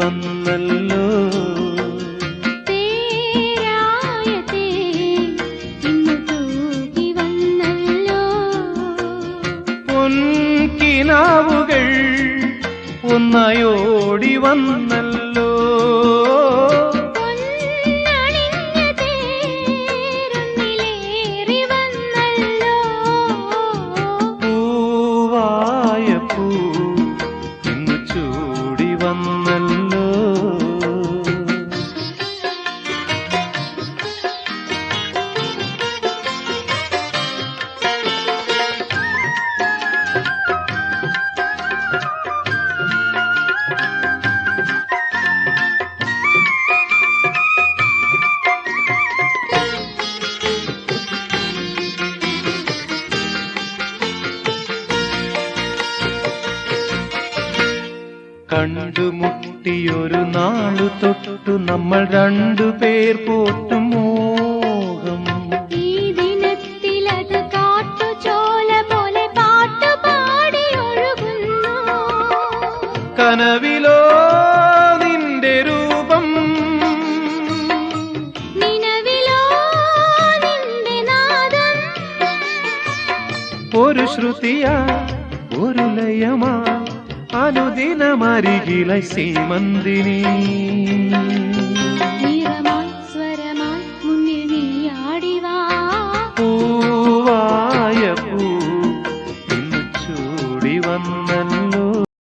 വന്നല്ലോ. പൊൻകിനാവുകൾ ഒന്നായോടി വന്നല്ലോ. കണ്ടുമുട്ടിയൊരു നാളു തൊട്ടു നമ്മൾ രണ്ടുപേർ പേർ മോഹം. ഈ ദിനത്തിലത് കാട്ടുചോല പോലെ പാട്ടു പാടി ഒഴുകുന്നു. കനവിലോ നിന്റെ രൂപം. നിനവിലോ നിന്റെ നാദം. ഒരു ശ്രുതിയാ ഒരു ലയമാ. అనుదిన మరిగిల సీమందిని